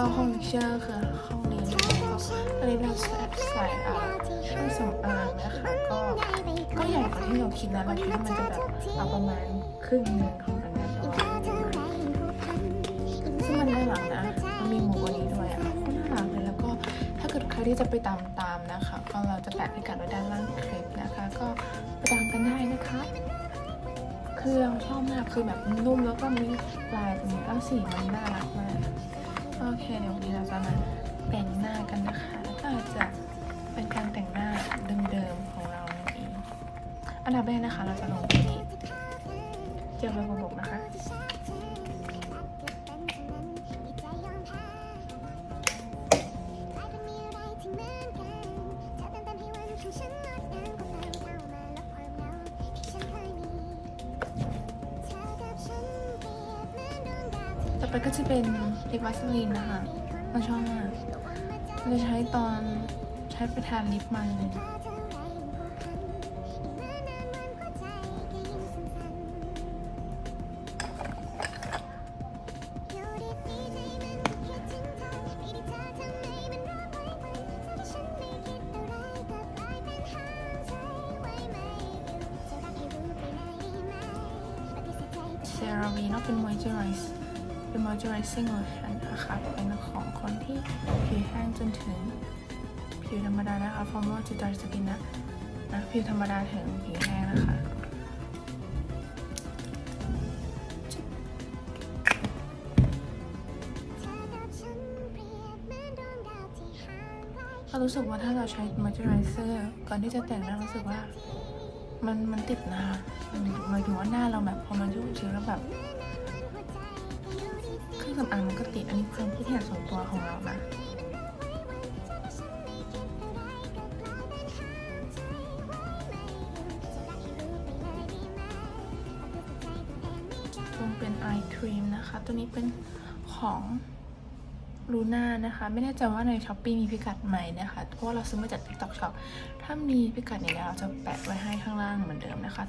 เข้าห้องเลคเชอคือห้องเรียนก็ตอนนี้เราใส่อ่าเครื่องสำอางนะคะก็ก็ใหญ่กว่าที่เราคิดนะเราคิดว่ามันจะแบบเอาประมาณครึ่งหนึ่งของอันนั้นซึ่งมันน่ารักนะมันมีหมูกว่านี้ด้วยอะน่ารักเลยแล้วก็ถ้าเกิดใครที่จะไปตามตามนะคะ ก็เราจะแปะพิกัดไว้ด้านล่างคลิปนะคะ ก็ไปตามกันได้นะคะเครื่อเราชอบมากคือแบบนุ่มแล้วก็มีลายตรงนี้แล้วสีมันน่ารักมาก อเคเดี๋ยววันนี้เราจะมาแต่งหน้ากันนะคะ ก็จจะเป็นการแต่งหน้าเดิมๆของเรานั่นเองอันดับแรกนะคะ เราจะลงที่เจลใบบกนะคะต่อไปก็จะเป็น ลิปวัสลีนนะคะมันชอบมากเราใช้ตอนใช้ไปทานลิปมันเซราวีนาะเป็น moisturize เป็น moisturizing lotion นะคะเป็นของคนที่ผิวแห้งจนถึงผิวธรรมดานะคะ from raw to dry skin นะนะผิวธรรมดาถึงผิวแห้งนะคะเรารู้สึกว่าถ้าเราใช้ moisturizer ก่อนที่จะแต่งหน้ารู้สึกว่ามันมันติดน้ามันหมายถึงว่าหน้าเราแบบพอมันชุ่มชื้นแล้วแบบ สำอางมันก็ติดอันนี้ความคิดเห็นส่วนตัวของเรานะลงเป็น eye cream นะคะ ตัวนี้เป็นของลูน่านะคะ ไม่แน่ใจว่าในช้อปปีมีพิกัดไหมนะคะ เพราะว่าเราซื้อมาจาก TikTok Shop ถ้ามีพิกัดเนี่ยเราจะแปะไว้ให้ข้างล่างเหมือนเดิมนะคะ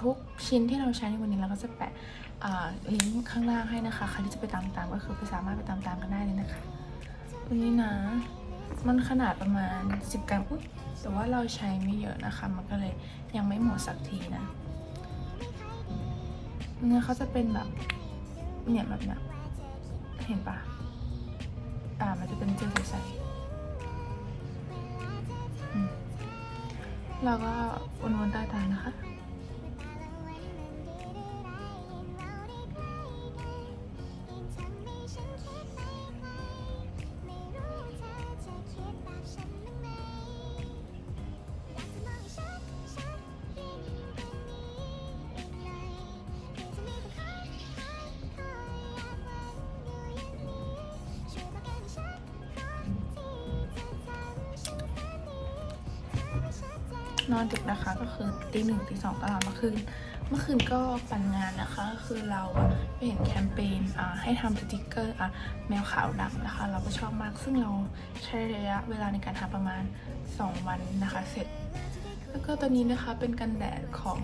ทุกชิ้นที่เราใช้ในวันนี้เราก็จะแปะ ลิงก์ข้างล่างให้นะคะใครที่จะไปตามตามก็คือไปสามารถไปตามตามกันได้เลยนะคะตัวนี้นะ มันขนาดประมาณ 10 กรัมอุ๊ยแต่ว่าเราใช้ไม่เยอะนะคะ มันก็เลยยังไม่หมดสักทีนะเนื้อเขาจะเป็นแบบเนี่ยแบบเนี้ยเห็นปะอ่ามันจะเป็นเจลใสๆแล้วก็วนๆใต้ตานะคะ นอนดึกนะคะ ก็คือตีหนึ่งตีสองตลอดเมื่อคืนเมื่อคืนก็ฝันงานนะคะก็คือเราไปเห็นแคมเปญให้ทำสติกเกอร์อะแมวขาวดำนะคะ เราก็ชอบมากซึ่งเราใช้ระยะเวลาในการทำประมาณ 2 วันนะคะเสร็จ แล้วก็ตัวนี้นะคะเป็นกันแดดของ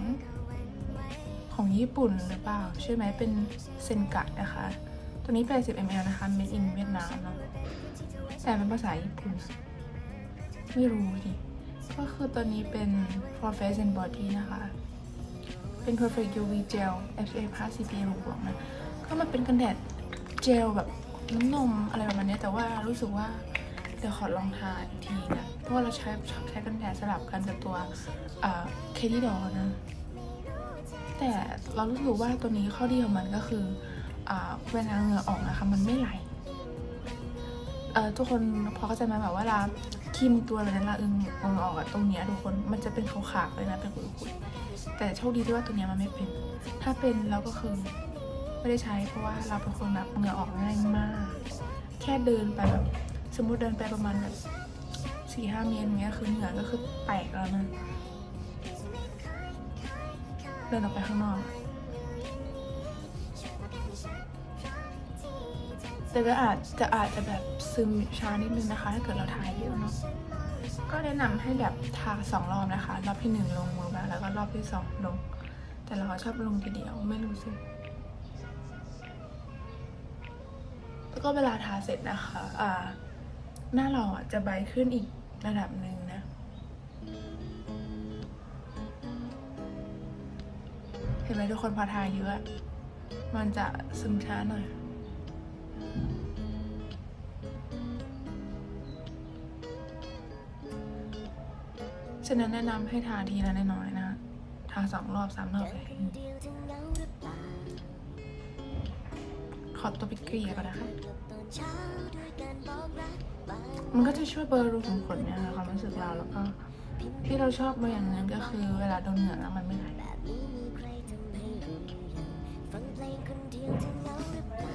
ของญี่ปุ่นหรือเปล่า ใช่ไหมเป็นเซนกะนะคะ ตัวนี้ 80 ml นะคะ made in เวียดนามเนาะแต่เป็นภาษาญี่ปุ่น ไม่รู้ดิ ก็คือตัวนี้เป็น for face and body นะคะ เป็น perfect UV gel SPF 50 PA บวกๆนะ ก็มันเป็นกันแดดเจลแบบน้ำนมอะไรประมาณนี้ แต่ว่ารู้สึกว่า เดี๋ยวขอลองทาอีกทีนะ เพราะว่าเราใช้ชอบใช้กันแดดสลับกันกับตัวเคที่ดอนะ แต่เรารู้สึกว่าตัวนี้ข้อดีของมันก็คืออเวลาเหงื่อออกนะคะ มันไม่ไหลทุกคนพอเข้าใจไหมแบบว่าเวลา ครีมตัวนั้นละอึงเออออกอะตรงเนี้ยทุกคนมันจะเป็นขาวๆเลยนะเป็นขุยๆแต่โชคดีที่ว่าตัวเนี้ยมันไม่เป็น ถ้าเป็นเราก็คือไม่ได้ใช้เพราะว่าเราเป็นคนแบบเหงื่อออกง่ายมาก แค่เดินไปแบบสมมติเดินไปประมาณแบบสี่ห้าเมตรอย่างเงี้ยคือเหงื่อก็คือแตกแล้วนะเดินออกไปข้างนอก แต่ก็อาจจะอาจจะแบบซึมช้านิดนึงนะคะ ถ้าเกิดเราทาเยอะเนาะก็แนะนำให้แบบทาสองรอบนะคะ รอบที่หนึ่งลงมือแบบแล้วก็รอบที่สองลง แต่เราชอบลงทีเดียวไม่รู้สึกแล้วก็เวลาทาเสร็จนะคะอ่าหน้าเราจะใบขึ้นอีกระดับหนึ่งนะเห็นไหมทุกคนพอทาเยอะ มันจะซึมช้าหน่อย ฉะนั้นแนะนำให้ทาทีละน้อยๆนะ ทาสองรอบสามรอบเลยขอตัวไปเกลี่ยก่อนนะคะ มันก็จะช่วยเบลอรูขุมขนเนี่ยนะความรู้สึกเราแล้วก็ที่เราชอบมาอย่างหนึงก็คือเวลาโดนเหงื่อแล้วมันไม่ไหลต่อไป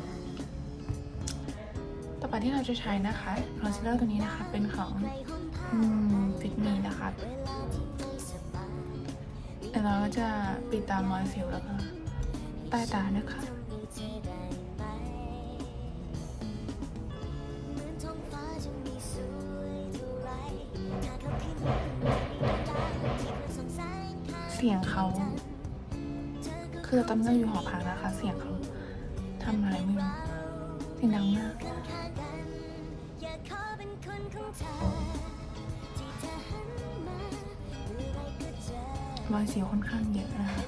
ที่เราจะใช้นะคะคอนซีลเลอร์ตัวนี้นะคะ เป็นของฟิตมีนะคะแล้วเราก็จะปิดตามรอยสิวแล้วก็ใต้ตานะคะเสียงเขา คือตอนนี้เราอยู่หอพักนะคะ เสียงเขาทำอะไรไม่รู้ สียงดังมากรอยสิวค่อนข้างเยอะนะคะ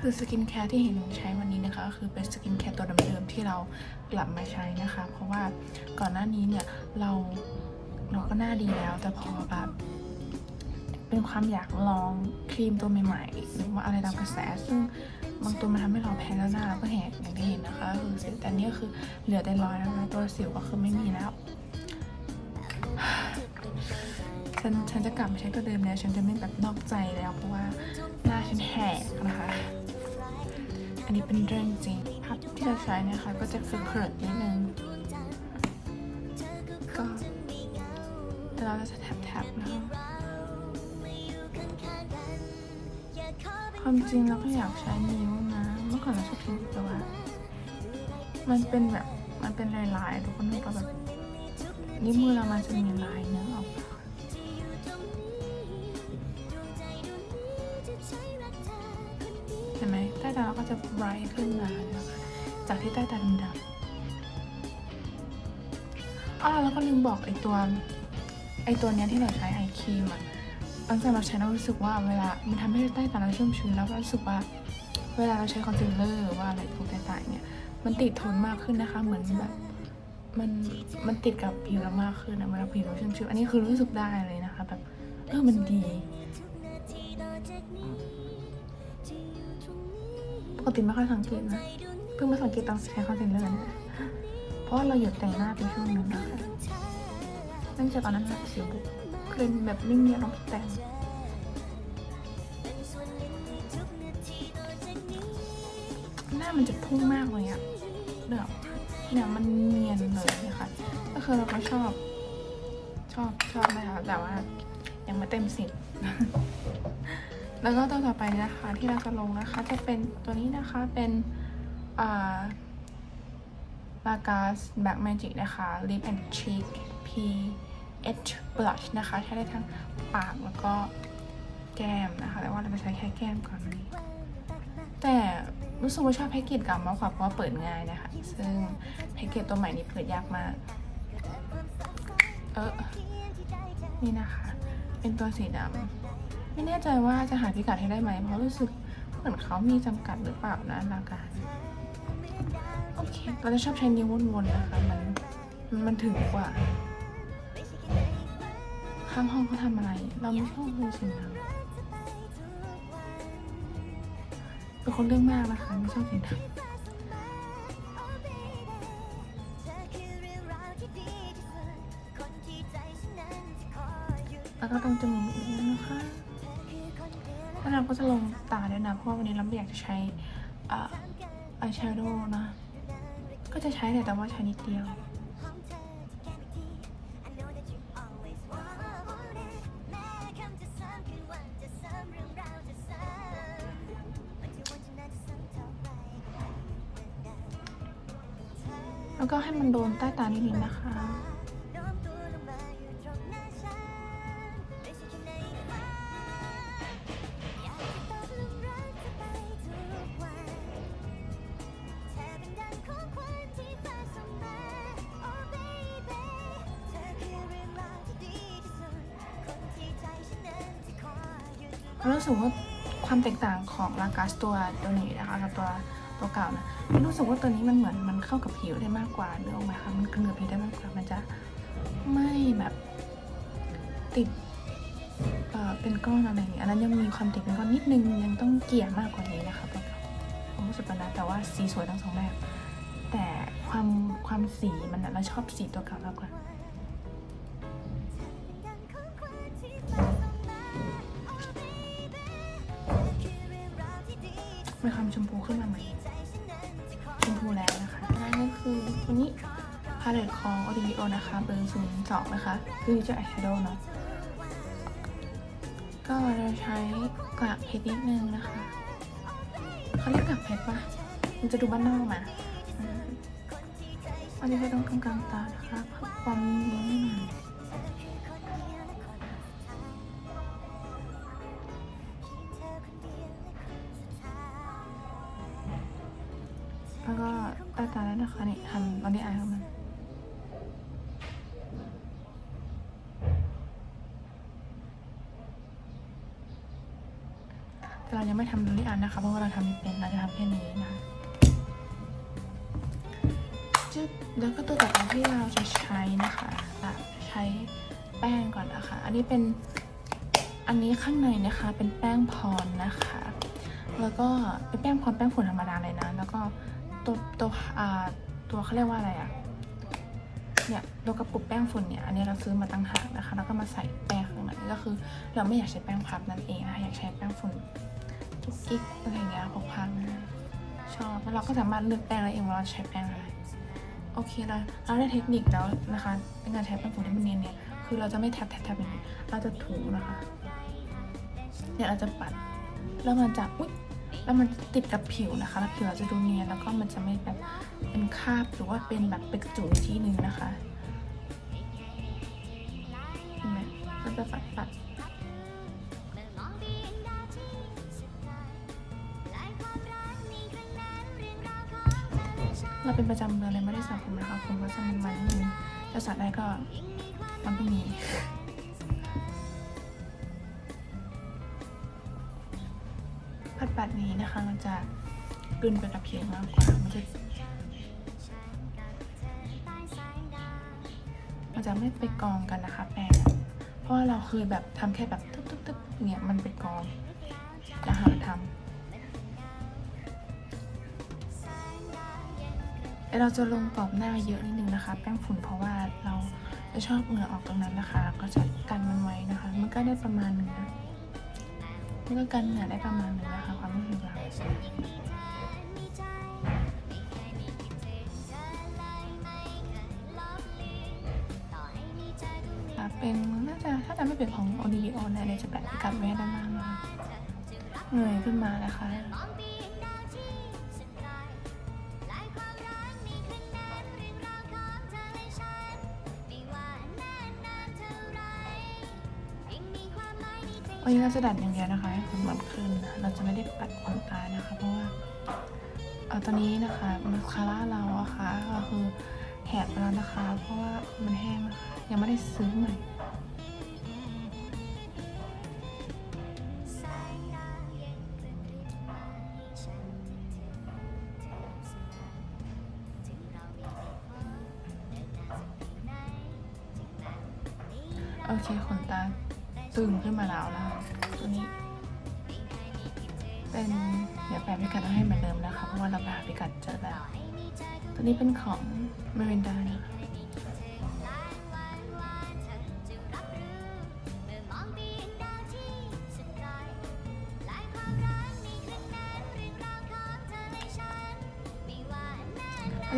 คือสกินแคร์ที่เห็นใช้วันนี้นะคะก็คือเป็นสกินแคร์ตัวเดิมๆที่เรากลับมาใช้นะคะ เพราะว่าก่อนหน้านี้เนี่ยเราเราก็หน้าดีแล้วแต่พอแบบ เป็นความอยากลองครีมตัวใหม่ๆ หรือว่าอะไรตามกระแส ซึ่งบางตัวมันทำให้เราแพ้แล้วหน้าเราก็แหกอย่างที่เห็นนะคะก็คือสิวแต่นี่ก็คือเหลือแต่รอยแล้วนะตัวสิวก็คือไม่มีแล้ว ฉันฉันจะกลับมาใช้ตัวเดิมแล้ว ฉันจะไม่แบบนอกใจแล้วเพราะว่าหน้าฉันแหกนะคะ อันนี้เป็นเรื่องจริงพับที่เราใช้เนะคะก็จะคือเขิดนิดนึงก็แต่เราจะแทบๆนะคะ ความจริงเราก็อยากใช้นิ้วนะ เมื่อก่อนเราชอบใช้นิ้วแต่ว่ามันเป็นแบบมันเป็นลายๆทุกคนนึกว่าแบบนิ้วมือเรามันจะมีลายเนื้อออกเห็นไหมใต้ตาเราก็จะ bright ขึ้นมานะคะจากที่ใต้ตาดำอ๋อแล้วก็ลืมบอกไอตัวไอตัวเนี้ยที่เราใช้ไอครีมอะ หลังจากเราใช้เรารู้สึกว่าเวลา มันทำให้ใต้ตาเราชุ่มชื้นแล้วรู้สึกว่า เวลาเราใช้คอนซีลเลอร์หรือว่าอะไรตรงใต้ตาเนี่ย มันติดทนมากขึ้นนะคะ เหมือนแบบ มัน มันติดกับผิวเรามากขึ้นนะเวลาผิวเราชุ่มชื้นอันนี้คือรู้สึกได้เลยนะคะ แบบ เออ มันดีปกติไม่ค่อยสังเกตนะ เพิ่งมาสังเกตตอนใช้คอนซีลเลอร์เนี่ยเพราะเราหยุดแต่งหน้าไปช่วงนึงนะคะนื่องจากตอนนั้นแบบสิวบุก เลยแบบไม่มีอารมณ์แต่งหน้ามันจะพุ่งมากเลยอะเนี่ยเนี่ยมันเนียนเลยนะคะก็คือเราก็ชอบ ชอบชอบนะคะแต่ว่ายังไม่เต็มสิบแล้วก็ตัวต่อไปนะคะที่เราจะลงนะคะจะเป็นตัวนี้นะคะเป็นอ่าลากาสแบ็กแมจิกนะคะ Lip and Cheek PH Blush นะคะ ใช้ได้ทั้งปากแล้วก็แก้มนะคะ แต่ว่าเราจะใช้แค่แก้มก่อนนี้ แต่รู้สึกว่าชอบแพ็กเกจเก่ามากกว่าเพราะว่าเปิดง่ายนะคะ ซึ่งแพ็กเกจตัวใหม่นี้เปิดยากมาก เออนี่นะคะ เป็นตัวสีดำไม่แน่ใจว่าจะหาพิกัดให้ได้ไหม เพราะรู้สึกเหมือนเขามีจำกัดหรือเปล่านะนาการ โอเค เราจะชอบใช้นิ้ววนๆนะคะ มัน มันถึงกว่า ข้างห้องเขาทำอะไร เราไม่ชอบดูเสียงดังเป็นคนเรื่องมากนะคะไม่ชอบเสียงดังแล้วก็ตรงจมูกนะคะแล้วเราก็จะลงตาด้วยนะ เพราะว่าวันนี้เราไม่อยากจะใช้อายแชโดว์นะ ก็จะใช้แต่แต่ว่าใช้นิดเดียว มันโดนใต้ตานิดนึงนะคะ รู้สึกว่าความแตกต่างของลากาสตัวตัวนี้นะคะกับตัว ตัวเก่านะรู้สึกว่าตัวนี้มันเหมือนมันเข้ากับผิวได้มากกว่าเนื้อออกไหมคะมันเกลือผิวได้มากกว่ามันจะไม่แบบติดเเป็นก้อนอะไรอย่างเงี้อันนั้นยังมีความติดเป็นก้อนนิดนึงยังต้องเกลี่ยมากกว่านี้นะคะตัวเก่าผมรู้สึกแบบนั้นแต่ว่าสีสวยทั้งสองแบบแต่ความความสีมันอะเราชอบสีตัวเก่ามากกว่ามีความชมพูขึ้นมาใหม่ คือวันนี้พาเลตของ o d b o นะคะ เบอร์ศูนย์สองนะคะ คือจะอายแชโดว์เนาะ ก็เราใช้กากเพชรนิดนึงนะคะ เขาเรียกกากเพชรปะมันจะดูบ้านนอกนะอันนี้ก็ต้องกลางๆตานะคะความเนียนหน่อย ตาแล้วนะคะนี่ทำตอนนี้อายของมันแต่เรายังไม่ทำตรงนี้อันนะคะเพราะว่าเราทำไม่เป็นเราจะทำแค่นี้นะคะจึ๊บแล้วก็ตัวต่อไปที่เราจะใช้นะคะอะใช้แป้งก่อนนะคะ อันนี้เป็นอันนี้ข้างในนะคะเป็นแป้งพรนะคะ แล้วก็เป็นแป้งพรแป้งฝุ่นธรรมดาเลยนะ แล้วก็ ตัวตัวอ่าตัวเขาเรียกว่าอะไรอะเนี่ยตัวกระปุกแป้งฝุ่นเนี่ยอันนี้เราซื้อมาตั้งหากนะคะ แล้วก็มาใส่แป้งข้างในก็คือ เราไม่อยากใช้แป้งพับนั่นเองนะคะอยากใช้แป้งฝุ่นจุกกิ๊กอะไรอย่างเงี้ยพกพาง่ายชอบแล้วเราก็สามารถเลือกแป้งได้เองว่าเราใช้แป้งอะไรโอเคเราเราได้เทคนิคแล้วนะคะในการใช้แป้งฝุ่นที่มันเนียนเนี่ยคือเราจะไม่แทบแทบแทบอย่างนี้เราจะถูนะคะเนี่ยเราจะปัดแล้วมันจะอุ๊ย แล้วมันติดกับผิวนะคะ แล้วผิวเราจะดูเนียนแล้วก็มันจะไม่แบบเป็นคราบหรือว่าเป็นแบบเป็นจุดที่หนึ่งนะคะเห็นไหมก็จะปัดปัดเราเป็นประจำเดือนเลยไม่ได้สระผมนะคะผมก็จะมันๆนิดนึงจะสระได้ก็วันพรุ่ง นี้นะคะ มันจะกลืนไปกับผิวมากกว่า มันจะมันจะไม่ไปกองกันนะคะ แป้งเพราะว่าเราเคยแบบทำแค่แบบตึ๊บตึ๊บตึ๊บเนี่ยมันไปกองจะหาทำแต่เราจะลงกรอบหน้าเยอะนิดนึงนะคะ แป้งฝุ่นเพราะว่าเราจะชอบเหงื่อออกตรงนั้นนะคะ ก็จะกันมันไว้นะคะ มันก็ได้ประมาณหนึงนะนี่ก็กันเหงื่อได้ประมาณนึงนะ เราอะเป็นน่าจะถ้าจำไม่เป็นของ o d b o นะเนี่ยจะแปะพิกัดไว้ให้ด้านล่างนะคะเงยขึ้นมานะคะวันนี้เราจะดัดอย่างเดียวนะคะให้ขน มันขึ้นนะเราจะไม่ได้ปัดขนตานะคะ เพราะว่าเออตอนนี้นะคะมาสคาร่าเราอะค่ะก็คือแหกไปแล้วนะคะ เพราะว่ามันแห้งนะคะยังไม่ได้ซื้อใหม่โอเคขนตาตึงขึ้นมาแล้วนะตัวนี้ เป็นเดี๋ยวแปะพิกัดเอาให้เหมือนเดิมนะคะเพราะว่าเราไปหาพิกัดเจอแล้ว ตัวนี้เป็นของเมรินดานะ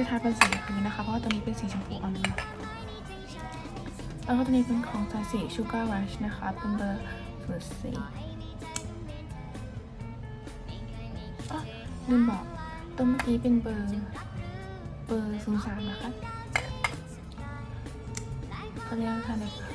จะทาเป็นสีพื้นนะคะ เพราะว่าตัวนี้เป็นสีชมพูอ่อนแล้วก็ตัวนี้เป็นของสายสี Sugar Rush นะคะ เป็นเบอร์ศูนย์สี่ ลืมบอกตัวเมื่อกี้เป็นเบอร์เบอร์ศูนย์สามนะคะเขาเรียกค่ะเลยค่ะ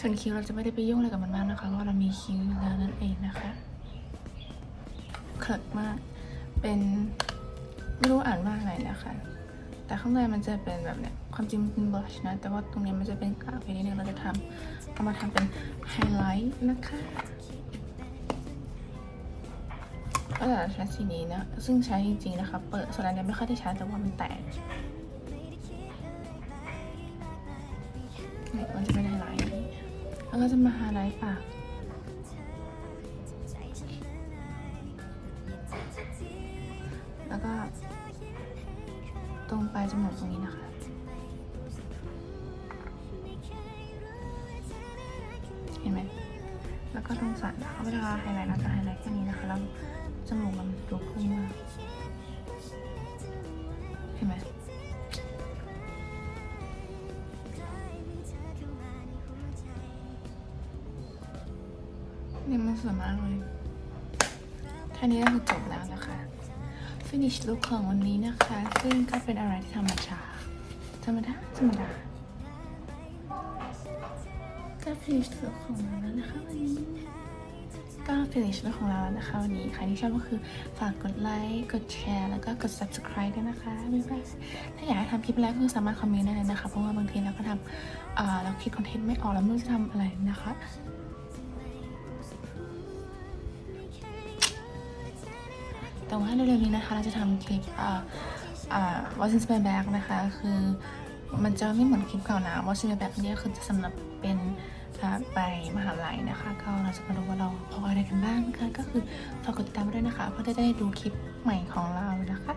ส่วนคิ้วเราจะไม่ได้ไปยุ่งอะไรกับมันมากนะคะเพราะเรามีคิ้วอยู่แล้วนั่นเองนะคะเขิดมาก เป็นไม่รู้อ่านว่าอะไรนะคะ แต่ข้างในมันจะเป็นแบบเนี้ยความจริงมันเป็นบลัชนะ แต่ว่าตรงนี้มันจะเป็นกากไปนิดนึงเราจะทำเอามาทำเป็นไฮไลท์นะคะก็จะใช้สีนี้นะ ซึ่งใช้จริงๆนะคะ เปิดส่วนอันนี้ไม่ค่อยได้ใช้แต่ว่ามันแตก แล้วก็จะมาหาไลท์ปาก สวยมากเลยแค่นี้ก็คือจบแล้วนะคะ finish look ของวันนี้นะคะ ซึ่งก็เป็นอะไรที่ธรรมดาติธรรมดาธรรมดาก็ finish look ของเราแล้วนะคะวันนี้ก็ finish look ของเราแล้วนะคะวันนี้ใครที่ชอบก็คือฝากกดไลค์กดแชร์แล้วก็กด subscribe ด้วยนะคะบ๊ายบายถ้าอยากให้ทำคลิปแล้วก็คือสามารถคอมเมนต์ได้เลยนะคะ เพราะว่าบางทีเราก็ทำเราคิดคอนเทนต์ไม่ออกแล้วไม่รู้จะทำอะไรนะคะ แต่ว่าเร็วๆนี้นะคะ เราจะทำคลิปอ่าอ่า What's in my bag นะคะ คือมันจะไม่เหมือนคลิปเก่านะ What's in my bag เนี่ยคือจะสำหรับเป็นไปมหาลัยนะคะ ก็เราจะมาดูว่าเราพกอะไรกันบ้างนะคะก็คือฝากกดติดตามด้วยนะคะ เพื่อจะได้ดูคลิปใหม่ของเรานะคะ